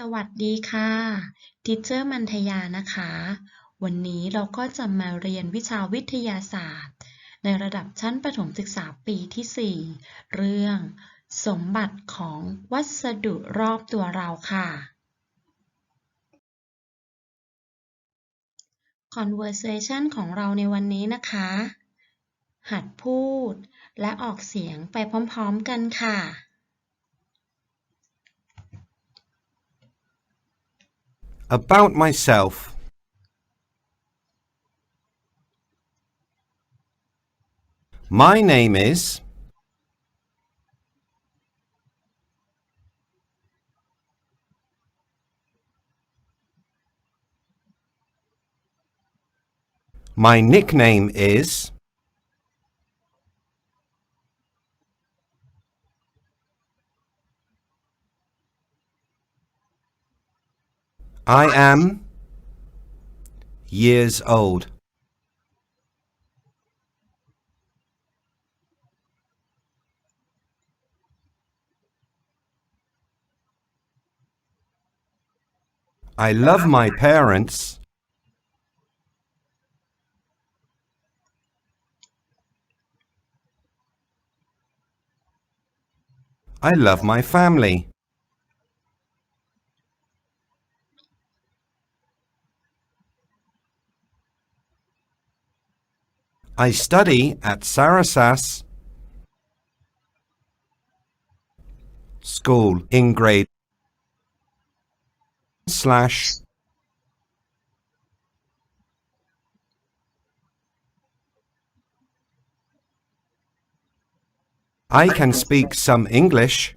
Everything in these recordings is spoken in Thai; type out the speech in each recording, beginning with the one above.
สวัสดีค่ะทิเชอร์มันทยานะคะ วันนี้เราก็จะมาเรียนวิชาวิทยาศาสตร์ ในระดับชั้นประถมศึกษาปีที่ 4 เรื่อง สมบัติของวัสดุรอบตัวเราค่ะ conversation ของเราในวันนี้นะคะ หัดพูดและออกเสียงไปพร้อมๆกันค่ะ About myself. My name is. My nickname is. I am years old. I love my parents. I love my family. I study at Sarasas School in grade slash I can speak some English.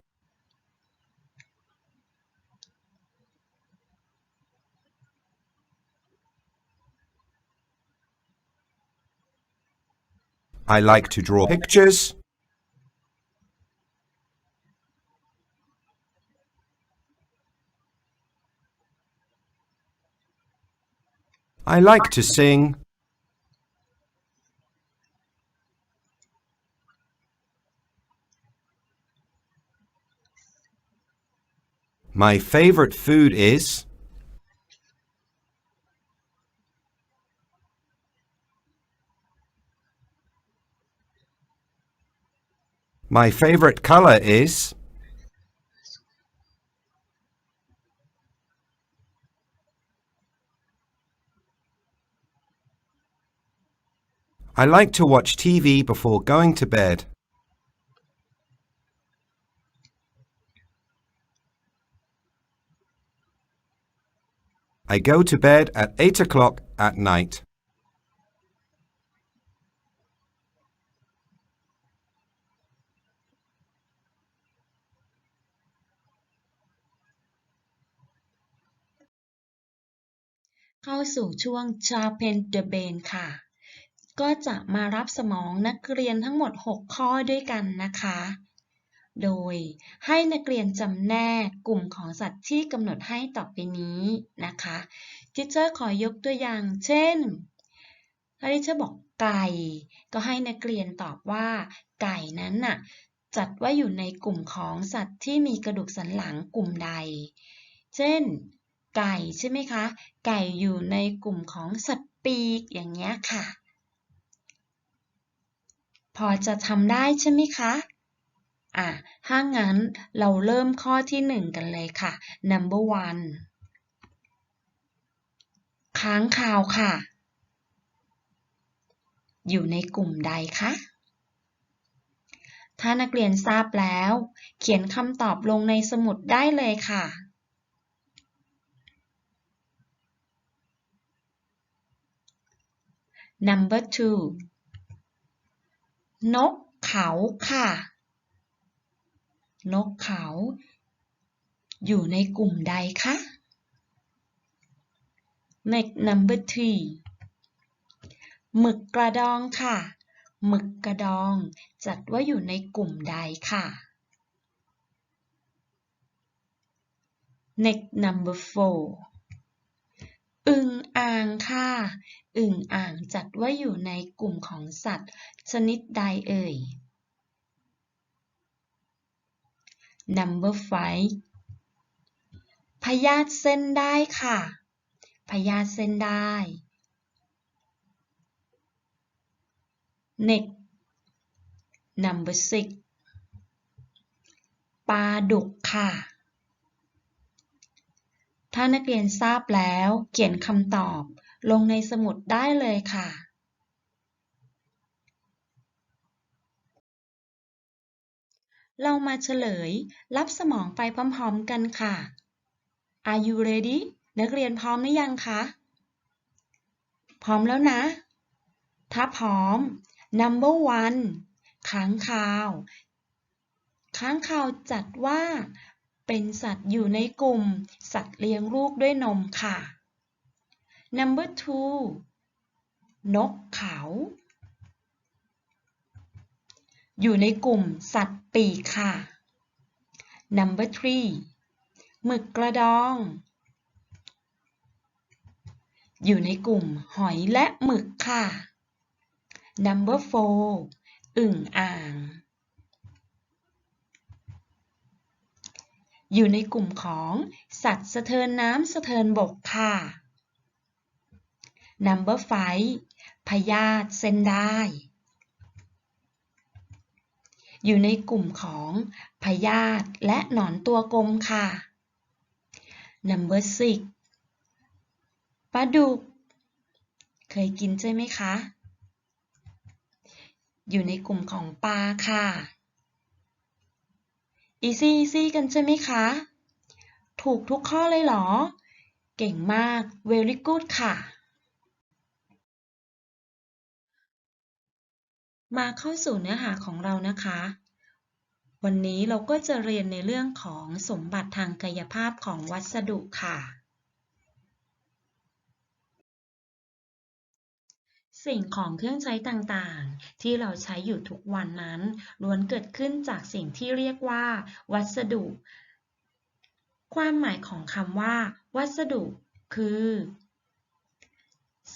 I like to draw pictures. I like to sing. My favorite food is My favorite color is I like to watch TV before going to bed. I go to bed at 8 o'clock at night. เข้าสู่ช่วง Sharpen the Brain ค่ะ ก็จะมารับสมองนักเรียนทั้งหมด 6 ข้อด้วยกันนะคะ โดยให้นักเรียนจำแนกกลุ่มของสัตว์ที่กำหนดให้ต่อไปนี้นะคะทิเชอร์ขอยกตัวอย่าง เช่นถ้าทิเชอร์บอกไก่ ก็ให้นักเรียนตอบว่า ไก่นั้นน่ะจัดว่าอยู่ในกลุ่มของสัตว์ที่มีกระดูกสันหลังกลุ่มใด เช่น ไก่ใช่ไหมคะ ไก่อยู่ในกลุ่มของสัตว์ปีกอย่างเงี้ยค่ะ พอจะทำได้ใช่ไหมคะอะถ้างั้นเราเริ่มข้อที่หนึ่งกันเลยค่ะ number one ค้างคาวค่ะ อยู่ในกลุ่มใดคะ ถ้านักเรียนทราบแล้ว เขียนคำตอบลงในสมุดได้เลยค่ะ number two นกเขาค่ะ นกเขา อยู่ในกลุ่มใดคะ next number three หมึกกระดองค่ะ หมึกกระดองจัดว่าอยู่ในกลุ่มใดค่ะ next number four อึ่งอ่างค่ะ อึ่งอ่างจัดว่าอยู่ในกลุ่มของสัตว์ ชนิดใดเอ่ย number five พยาธิเส้นได้ค่ะ พยาธิเส้นได้ neck number six ปลาดุกค่ะ ถ้านักเรียนทราบแล้ว เขียนคำตอบ ลงในสมุดได้เลยค่ะ เรามาเฉลย รับสมองไปพร้อมๆกันค่ะ Are you ready นักเรียนพร้อมหรือยังคะ พร้อมแล้วนะ ถ้าพร้อม number one ค้างคาว ค้างคาวจัดว่า เป็นสัตว์อยู่ในกลุ่ม สัตว์เลี้ยงลูกด้วยนมค่ะ number two นกเขา อยู่ในกลุ่มสัตว์ปีกค่ะ number three หมึกกระดอง อยู่ในกลุ่มหอยและหมึกค่ะ number four อึ่งอ่าง อยู่ในกลุ่มของสัตว์สะเทินน้ำสะเทินบกค่ะ number five พยาธิเส้นได้อยู่ในกลุ่มของพยาธิและหนอนตัวกลมค่ะ number six ปลาดุก เคยกินใช่ไหมคะ อยู่ในกลุ่มของปลาค่ะ easy easy กันใช่ไหมคะ ถูกทุกข้อเลยเหรอ เก่งมาก very good ค่ะ มาเข้าสู่เนื้อหาของเรานะคะ วันนี้เราก็จะเรียนในเรื่องของสมบัติทางกายภาพของวัสดุค่ะ สิ่งของเครื่องใช้ต่างๆ ที่เราใช้อยู่ทุกวันนั้นล้วนเกิดขึ้นจากสิ่งที่เรียกว่า วัสดุ ความหมายของคำว่า วัสดุ คือ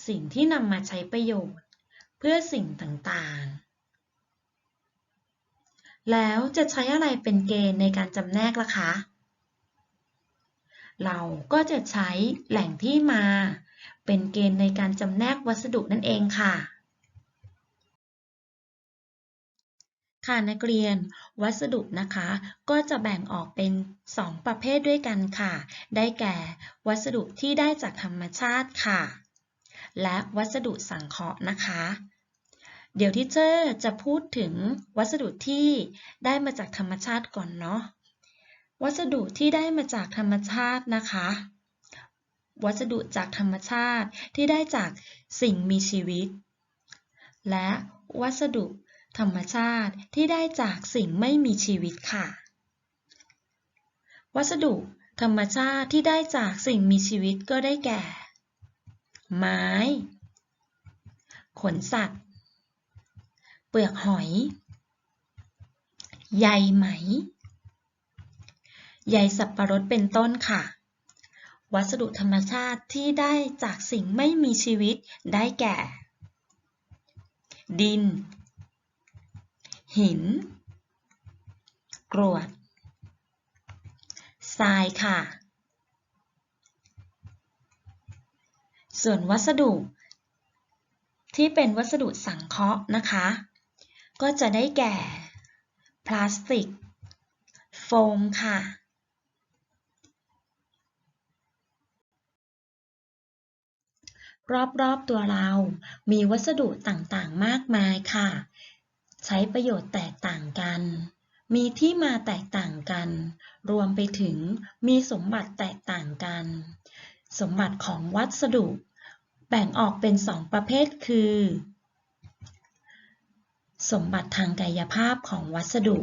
สิ่งที่นำมาใช้ประโยชน์ เพื่อสิ่งต่างๆ แล้วจะใช้อะไรเป็นเกณฑ์ในการจำแนกล่ะคะ เราก็จะใช้แหล่งที่มา เป็นเกณฑ์ในการจำแนกวัสดุนั่นเองค่ะ ค่ะนักเรียน วัสดุนะคะ ก็จะแบ่งออกเป็น 2 ประเภทด้วยกันค่ะ ได้แก่ วัสดุที่ได้จากธรรมชาติค่ะ และวัสดุสังเคราะห์นะคะเดี๋ยวที่เจอร์จะพูดถึงวัสดุที่ได้มาจากธรรมชาติก่อนเนาะ วัสดุที่ได้มาจากธรรมชาตินะคะ วัสดุจากธรรมชาติที่ได้จากสิ่งมีชีวิต และวัสดุธรรมชาติที่ได้จากสิ่งไม่มีชีวิตค่ะ วัสดุธรรมชาติที่ได้จากสิ่งมีชีวิตก็ได้แก่ ไม้ ขนสัตว์ เปลือกหอย ใยไหม ใยสับประรดเป็นต้นค่ะ วัสดุธรรมชาติที่ได้จากสิ่งไม่มีชีวิตได้แก่ ดิน หิน กรวด ทรายค่ะ ส่วนวัสดุ ที่เป็นวัสดุสังเคราะห์นะคะ ก็จะได้แก่ พลาสติก โฟมค่ะ รอบๆตัวเรา มีวัสดุต่างๆ มากมายค่ะ ใช้ประโยชน์แตกต่างกัน มีที่มาแตกต่างกัน รวมไปถึงมีสมบัติแตกต่างกัน สมบัติของวัสดุ แบ่งออกเป็นสองประเภทคือ สมบัติทางกายภาพของวัสดุ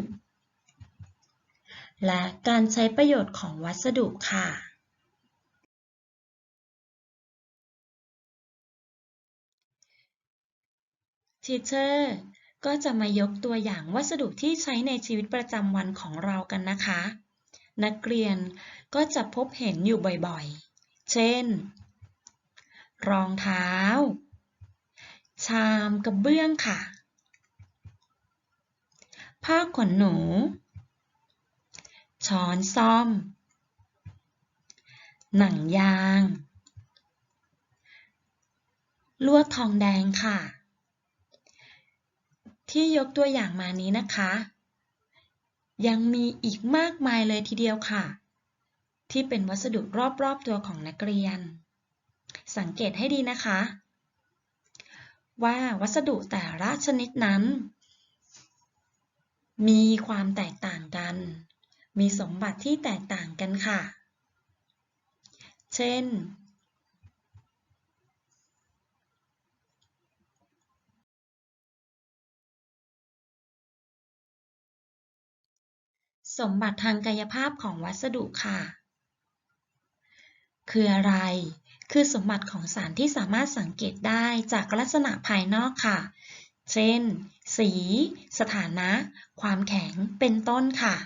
และการใช้ประโยชน์ของวัสดุค่ะ ทีเชอร์ก็จะมายกตัวอย่างวัสดุที่ใช้ในชีวิตประจำวันของเรากันนะคะ นักเรียนก็จะพบเห็นอยู่บ่อยๆ เช่น รองเท้า ชามกระเบื้องค่ะ ผ้าขนหนู ช้อนซ่อม หนังยาง ลวดทองแดงค่ะ ที่ยกตัวอย่างมานี้นะคะ ยังมีอีกมากมายเลยทีเดียวค่ะ ที่เป็นวัสดุรอบๆตัวของนักเรียน สังเกตให้ดีนะคะ ว่าวัสดุแต่ละชนิดนั้น มีความแตกต่างกัน มีสมบัติที่แตกต่างกันค่ะ เช่น สมบัติทางกายภาพของวัสดุค่ะ คืออะไร คือสมบัติของสารที่สามารถสังเกตได้จากลักษณะภายนอกค่ะ เช่น สี สถานะ ความแข็ง เป็นต้นค่ะ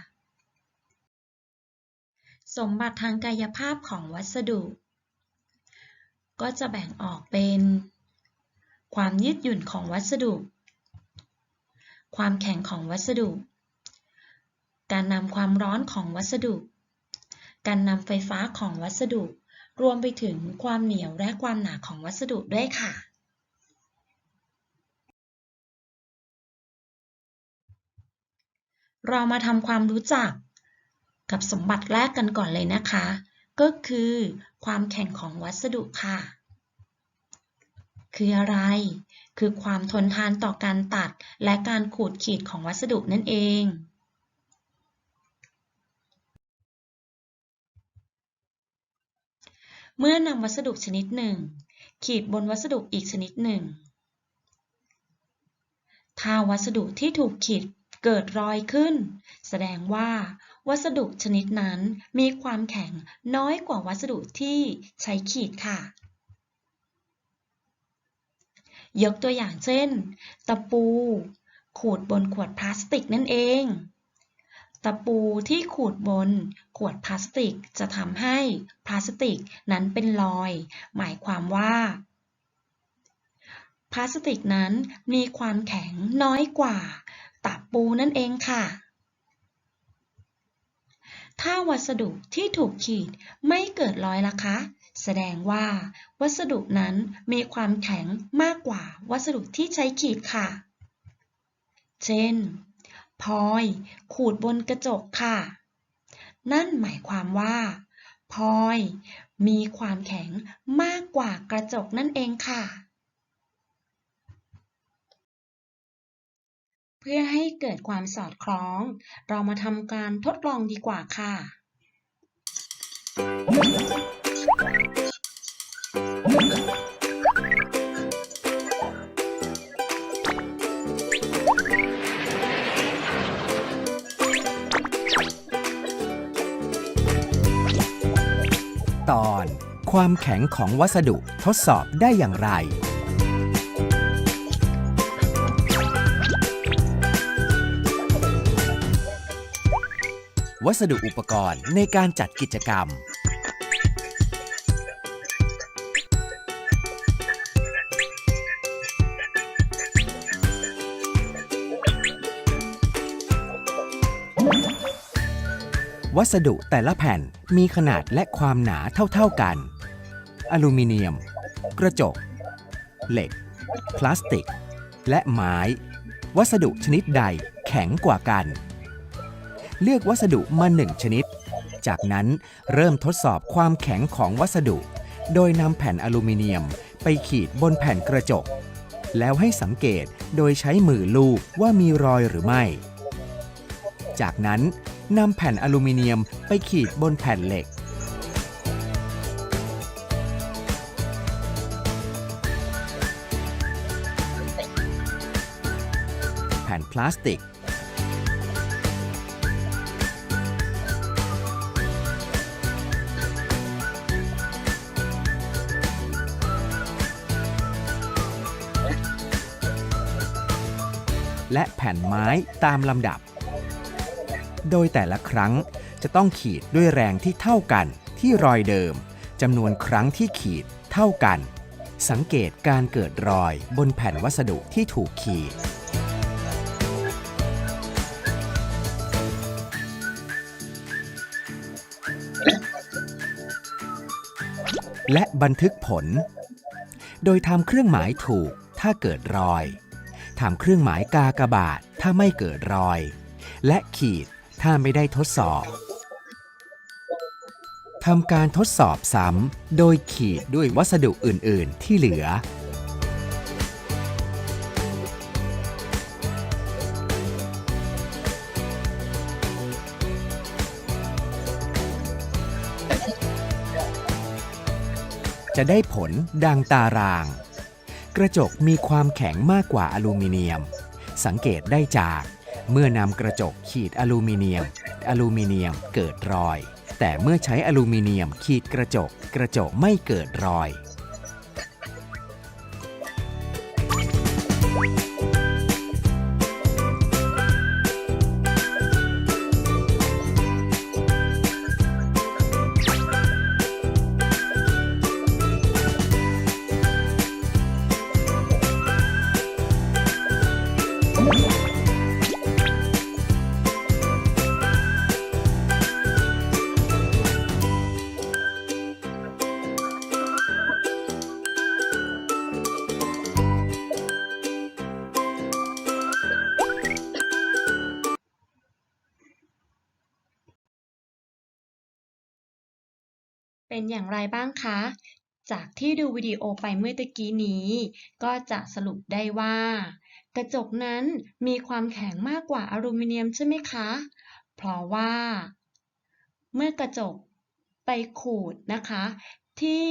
สมบัติทางกายภาพของวัสดุ ก็จะแบ่งออกเป็น ความยืดหยุ่นของวัสดุ ความแข็งของวัสดุ การนำความร้อนของวัสดุ การนำไฟฟ้าของวัสดุ รวมไปถึงความเหนียวและความหนาของวัสดุด้วยค่ะ เรามาทำความรู้จักกับสมบัติแรกกันก่อนเลยนะคะ ก็คือความแข็งของวัสดุค่ะ คืออะไร คือความทนทานต่อการตัดและการขูดขีดของวัสดุนั่นเอง เมื่อนำวัสดุชนิดหนึ่ง ขีดบนวัสดุอีกชนิดหนึ่ง ถ้าวัสดุที่ถูกขีดเกิดรอยขึ้น แสดงว่า วัสดุชนิดนั้นมีความแข็งน้อยกว่าวัสดุที่ใช้ขีดค่ะ ยกตัวอย่างเช่น ตะปู ขูดบนขวดพลาสติกนั่นเอง ตะปูที่ขูดบนขวดพลาสติกจะทำให้พลาสติกนั้นเป็นรอย หมายความว่าพลาสติกนั้นมีความแข็งน้อยกว่าตะปูนั่นเองค่ะ ถ้าวัสดุที่ถูกขีดไม่เกิดรอยล่ะคะ แสดงว่า วัสดุนั้นมีความแข็งมากกว่าวัสดุที่ใช้ขีดค่ะ เช่น พลอยขูดบนกระจกค่ะ นั่นหมายความว่าพลอยมีความแข็งมากกว่ากระจกนั่นเองค่ะ เพื่อให้เกิดความสอดคล้อง เรามาทำการทดลองดีกว่าค่ะต ความแข็งของวัสดุทดสอบได้อย่างไร วัสดุอุปกรณ์ในการจัดกิจกรรม วัสดุแต่ละแผ่นมีขนาดและความหนาเท่า ๆกัน อลูมิเนียม กระจก เหล็ก พลาสติก และไม้ วัสดุชนิดใดแข็งกว่ากัน เลือกวัสดุมาหนึ่งชนิด จากนั้นเริ่มทดสอบความแข็งของวัสดุ โดยนำแผ่นอลูมิเนียมไปขีดบนแผ่นกระจก แล้วให้สังเกตโดยใช้มือลูบว่ามีรอยหรือไม่ จากนั้นนำแผ่นอลูมิเนียมไปขีดบนแผ่นเหล็ก พลาสติก และแผ่นไม้ตามลำดับ โดยแต่ละครั้งจะต้องขีดด้วยแรงที่เท่ากันที่รอยเดิมจำนวนครั้งที่ขีดเท่ากัน สังเกตการเกิดรอยบนแผ่นวัสดุที่ถูกขีด และบันทึกผล โดยทำเครื่องหมายถูกถ้าเกิดรอย ทำเครื่องหมายกากบาทถ้าไม่เกิดรอย และขีดถ้าไม่ได้ทดสอบทำการทดสอบซ้ำโดยขีดด้วยวัสดุอื่น ๆ ที่เหลือ จะได้ผลดังตาราง กระจกมีความแข็งมากกว่าอลูมิเนียม สังเกตได้จาก เมื่อนำกระจกขีดอลูมิเนียม อลูมิเนียมเกิดรอย แต่เมื่อใช้อลูมิเนียมขีดกระจก กระจกไม่เกิดรอย คะ จากที่ดูวิดีโอไปเมื่อตะกี้นี้ ก็จะสรุปได้ว่า กระจกนั้นมีความแข็งมากกว่าอลูมิเนียมใช่ไหมคะ เพราะว่า เมื่อกระจกไปขูดนะคะ ที่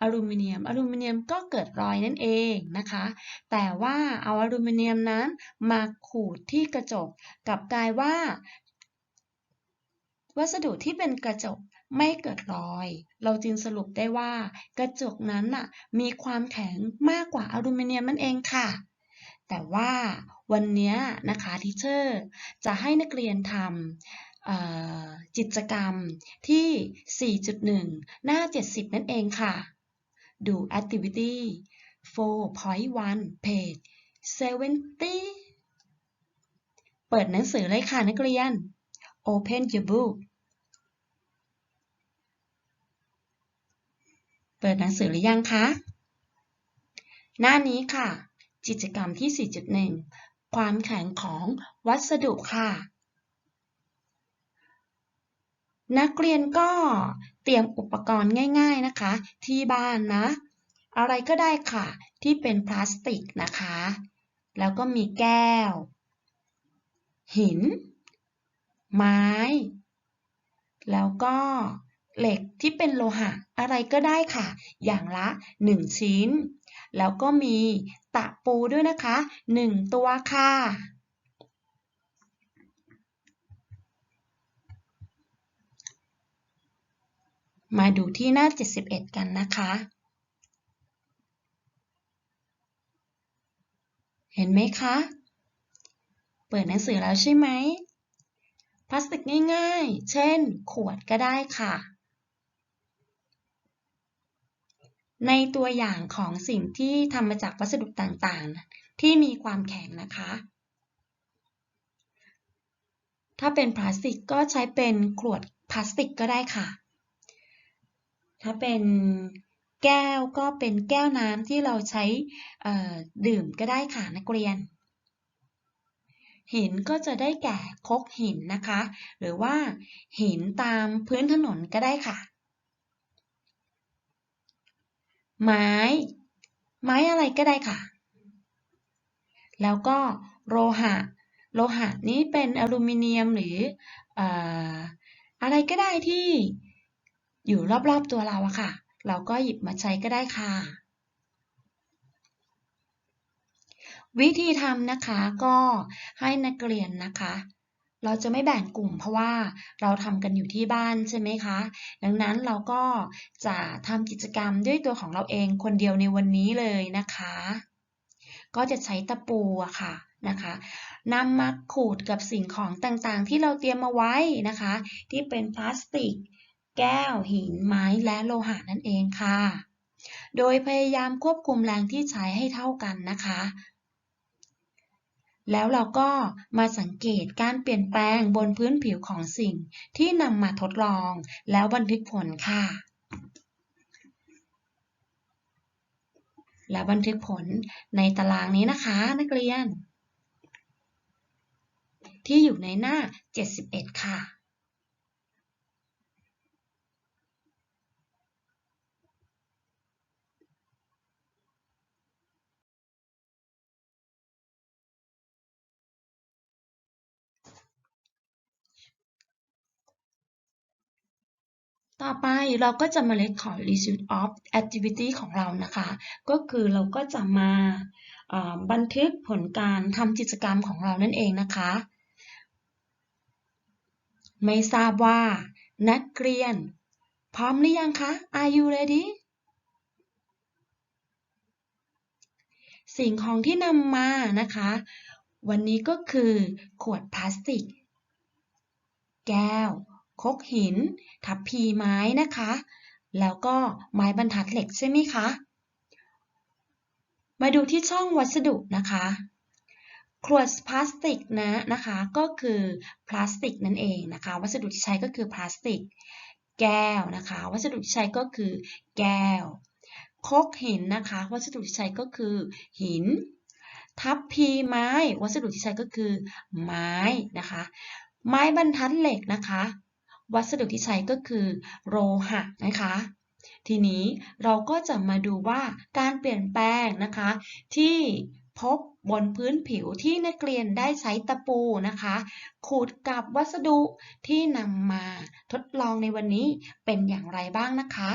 อลูมิเนียม อลูมิเนียมก็เกิดรอยนั่นเองนะคะ แต่ว่าเอาอลูมิเนียมนั้นมาขูดที่กระจกกลับกลายว่า วัสดุที่เป็นกระจก ไม่เกิดรอย เราจึงสรุปได้ว่า กระจกนั้นน่ะมีความแข็งมากกว่าอลูมิเนียมนั่นเองค่ะ แต่ว่าวันนี้นะคะทิเชอร์จะให้นักเรียนทำเอ่อกิจกรรมที่ 4.1 หน้า 70 นั่นเองค่ะ ดู activity 4.1 page 70 เปิดหนังสือเลยค่ะนักเรียน Open your book เปิดหนังสือหรือยังคะ หน้านี้ค่ะ กิจกรรมที่ 4.1 ความแข็งของวัสดุค่ะ นักเรียนก็เตรียมอุปกรณ์ง่าย ๆนะคะ ที่บ้านนะ อะไรก็ได้ค่ะ ที่เป็นพลาสติกนะคะ แล้วก็มีแก้ว หิน ไม้ แล้วก็ เหล็กที่เป็นโลหะอะไรก็ได้ค่ะ อย่างละ 1 ชิ้น แล้วก็มีตะปูด้วยนะคะ 1 ตัวค่ะมาดูที่หน้า 71 กันนะคะ เห็นไหมคะ เปิดหนังสือแล้วใช่ไหม พลาสติกง่ายๆ เช่น ขวดก็ได้ค่ะ ในตัวอย่างของสิ่งที่ทำมาจากวัสดุต่างๆ ที่มีความแข็งนะคะ ถ้าเป็นพลาสติกก็ใช้เป็นขวดพลาสติกก็ได้ค่ะ ถ้าเป็นแก้วก็เป็นแก้วน้ำที่เราใช้ดื่มก็ได้ค่ะนักเรียน หินก็จะได้แก่คกหินนะคะ หรือว่าหินตามพื้นถนนก็ได้ค่ะ ไม้ ไม้อะไรก็ได้ค่ะ แล้วก็โลหะ โลหะนี้เป็นอลูมิเนียมหรืออะไรก็ได้ที่อยู่รอบๆตัวเราอะค่ะ เราก็หยิบมาใช้ก็ได้ค่ะ วิธีทำนะคะก็ให้นักเรียนนะคะ เราจะไม่แบ่งกลุ่มเพราะว่าเราทำกันอยู่ที่บ้านใช่ไหมคะ ดังนั้นเราก็จะทำกิจกรรมด้วยตัวของเราเองคนเดียวในวันนี้เลยนะคะ ก็จะใช้ตะปูอะค่ะนะคะนำมาขูดกับสิ่งของต่างๆ ที่เราเตรียมมาไว้นะคะ ที่เป็นพลาสติก แก้ว หิน ไม้ และโลหะนั่นเองค่ะ โดยพยายามควบคุมแรงที่ใช้ให้เท่ากันนะคะ แล้วเราก็มาสังเกตการเปลี่ยนแปลงบนพื้นผิวของสิ่งที่นำมาทดลอง แล้วบันทึกผลค่ะ แล้วบันทึกผลในตารางนี้นะคะนักเรียน ที่อยู่ในหน้า 71 ค่ะ ต่อไปเราก็จะมา record result of activity ของเรานะคะ ก็คือเราก็จะมาบันทึกผลการทำกิจกรรมของเรานั่นเองนะคะ ไม่ทราบว่า นักเรียน พร้อมหรือยังคะ Are you ready สิ่งของที่นำมานะคะ วันนี้ก็คือขวดพลาสติก แก้ว คกหิน ทับพีไม้นะคะ แล้วก็ไม้บรรทัดเหล็กใช่ไหมคะ มาดูที่ช่องวัสดุนะคะขวดพลาสติกนะนะคะก็คือพลาสติกนั่นเองนะคะ วัสดุที่ใช้ก็คือพลาสติก แก้วนะคะ วัสดุที่ใช้ก็คือ แก้วคกหินนะคะ วัสดุที่ใช้ก็คือ หิน ทับพีไม้ วัสดุที่ใช้ก็คือ ไม้นะคะ ไม้บรรทัดเหล็กนะคะ วัสดุที่ใช้ก็คือโลหะนะคะทีนี้เราก็จะมาดูว่าการเปลี่ยนแปลงนะคะ ที่พบบนพื้นผิวที่นักเรียนได้ใช้ตะปูนะคะ ขูดกับวัสดุที่นำมาทดลองในวันนี้เป็นอย่างไรบ้างนะคะ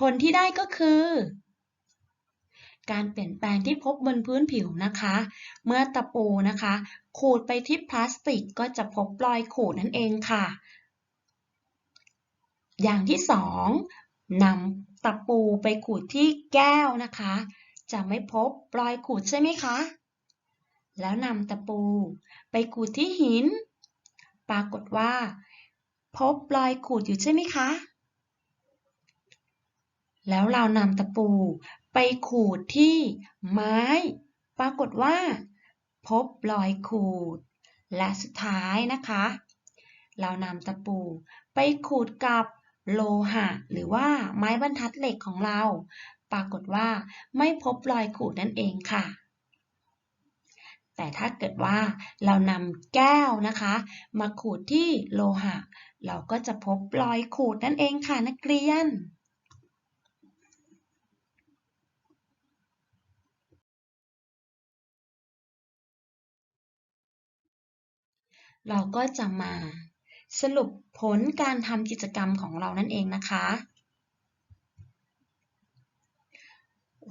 ผลที่ได้ก็คือ การเปลี่ยนแปลงที่พบบนพื้นผิวนะคะ เมื่อตะปูนะคะ ขูดไปที่พลาสติกก็จะพบรอยขูดนั่นเองค่ะ อย่างที่สองนำตะปูไปขูดที่แก้วนะคะ จะไม่พบรอยขูดใช่ไหมคะ แล้วนำตะปู ไปขูดที่หิน ปรากฏว่า พบรอยขูดอยู่ใช่ไหมคะ แล้วเรานำตะปูไปขูดที่ไม้ ปรากฏว่า พบรอยขูด และสุดท้ายนะคะ เรานำตะปูไปขูดกับโลหะ หรือว่าไม้บรรทัดเหล็กของเรา ปรากฏว่าไม่พบรอยขูดนั่นเองค่ะ แต่ถ้าเกิดว่าเรานำแก้วนะคะ มาขูดที่โลหะ เราก็จะพบรอยขูดนั่นเองค่ะนักเรียน เราก็จะมาสรุปผลการทำกิจกรรมของเรานั่นเองนะคะ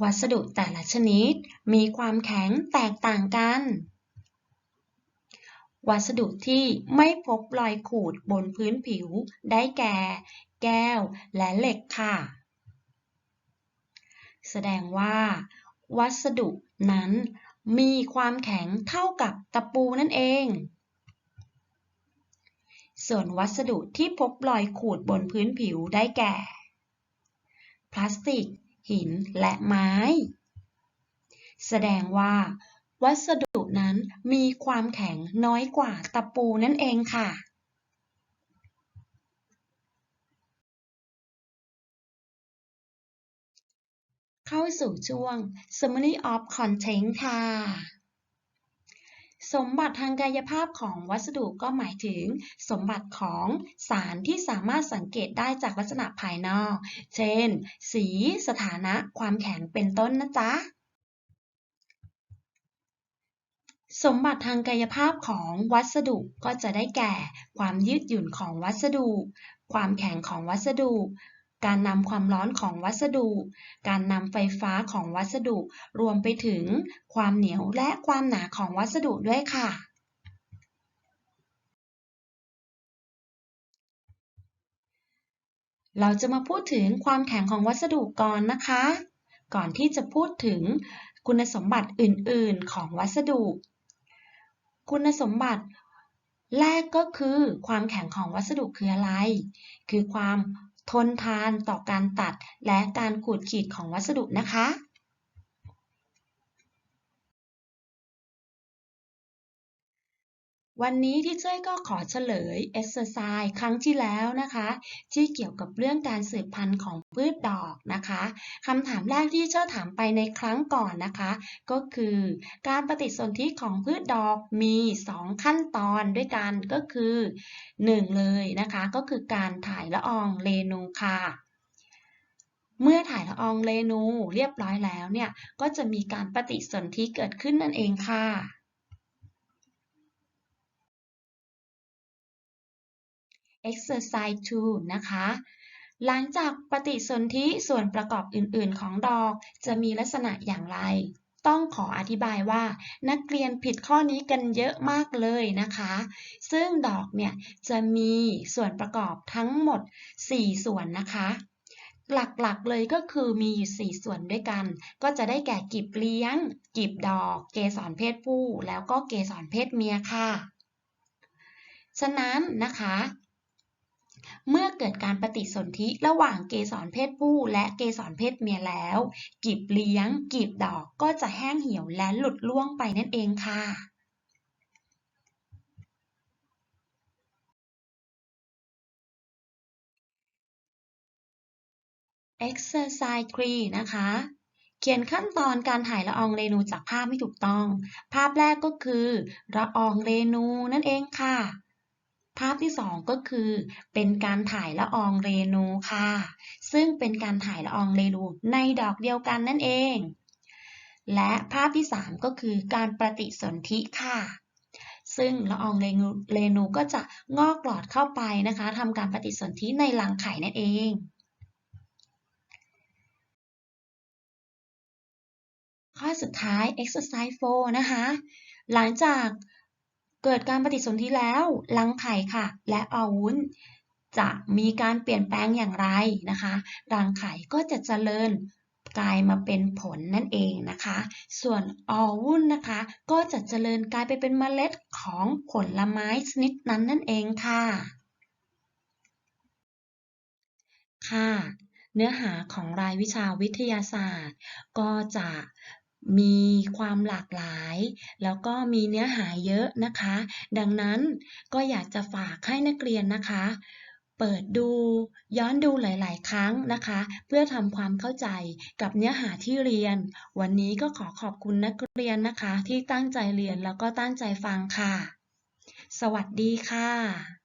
วัสดุแต่ละชนิดมีความแข็งแตกต่างกัน วัสดุที่ไม่พบรอยขูดบนพื้นผิวได้แก่ แก้วและเหล็กค่ะ แสดงว่า วัสดุนั้นมีความแข็งเท่ากับตะปูนั่นเอง ส่วนวัสดุที่พบรอยขูดบนพื้นผิวได้แก่ พลาสติก หิน และไม้ แสดงว่า วัสดุนั้นมีความแข็งน้อยกว่าตะปูนั่นเองค่ะเข้าสู่ช่วง Summary of Content ค่ะ สมบัติทางกายภาพของวัสดุก็หมายถึง สมบัติของสารที่สามารถสังเกตได้จากลักษณะภายนอก เช่น สี สถานะ ความแข็ง เป็นต้นนะจ๊ะ สมบัติทางกายภาพของวัสดุก็จะได้แก่ ความยืดหยุ่นของวัสดุ ความแข็งของวัสดุ การนำความร้อนของวัสดุ การนำไฟฟ้าของวัสดุ รวมไปถึงความเหนียวและความหนาของวัสดุด้วยค่ะเราจะมาพูดถึงความแข็งของวัสดุก่อนนะคะ ก่อนที่จะพูดถึงคุณสมบัติอื่นๆของวัสดุ คุณสมบัติแรกก็คือความแข็งของวัสดุคืออะไร คือความ ทนทานต่อการตัดและการขูดขีดของวัสดุนะคะ วันนี้ที่เจ้ยก็ขอเฉลย exercise ครั้งที่แล้วนะคะ ที่เกี่ยวกับเรื่องการสืบพันธุ์ของพืชดอกนะคะคำถามแรกที่เจ้าถามไปในครั้งก่อนนะคะ ก็คือการปฏิสนธิของพืชดอกมี 2 ขั้นตอนด้วยกันก็คือ 1 เลยนะคะ ก็คือการถ่ายละอองเรนูค่ะเมื่อถ่ายละอองเรนูเรียบร้อยแล้วเนี่ยก็จะมีการปฏิสนธิเกิดขึ้นนั่นเองค่ะ exercise 2 นะคะ หลังจากปฏิสนธิส่วนประกอบอื่นๆ ของดอกจะมีลักษณะอย่างไร ต้องขออธิบายว่านักเรียนผิดข้อนี้กันเยอะมากเลยนะคะ ซึ่งดอกเนี่ยจะมีส่วนประกอบทั้งหมด 4 ส่วนนะคะหลักๆ เลยก็คือมีอยู่ 4 ส่วนด้วยกัน ก็จะได้แก่กีบเลี้ยง กีบดอก เกสรเพศผู้ แล้วก็เกสรเพศเมียค่ะ ฉะนั้นนะคะ เมื่อเกิดการปฏิสนธิระหว่างเกสรเพศผู้และเกสรเพศเมียแล้ว กีบเลี้ยง กีบดอกก็จะแห้งเหี่ยวและหลุดล่วงไปนั่นเองค่ะ exercise 3นะคะเขียนขั้นตอนการถ่ายละอองเรนูจากภาพให้ถูกต้อง ภาพแรกก็คือ ละอองเรนูนั่นเองค่ะ ภาพที่ 2 ก็คือ เป็นการถ่ายละอองเรนูค่ะ ซึ่งเป็นการถ่ายละอองเรนูในดอกเดียวกันนั่นเอง และภาพที่ 3 ก็คือการปฏิสนธิค่ะ ซึ่งละอองเรนูก็จะงอกหลอดเข้าไปนะคะทำการปฏิสนธิในรังไข่นั่นเองข้อสุดท้าย exercise 4 นะคะ หลังจาก เกิดการปฏิสนธิแล้วรังไข่ค่ะ และอวุ้น จะมีการเปลี่ยนแปลงอย่างไรนะคะรังไข่ก็จะเจริญกลายมาเป็นผลนั่นเองนะคะ ส่วนอวุ้นนะคะ ก็จะเจริญกลายไปเป็นเมล็ดของผลไม้ชนิดนั้นนั่นเองค่ะ ค่ะ เนื้อหาของรายวิชาวิทยาศาสตร์ ก็จะ มีความหลากหลาย แล้วก็มีเนื้อหาเยอะนะคะ ดังนั้นก็อยากจะฝากให้นักเรียนนะคะ เปิดดูย้อนดูหลาย ๆ ครั้งนะคะ เพื่อทำความเข้าใจกับเนื้อหาที่เรียน วันนี้ก็ขอขอบคุณนักเรียนนะคะ ที่ตั้งใจเรียนแล้วก็ตั้งใจฟังค่ะ สวัสดีค่ะ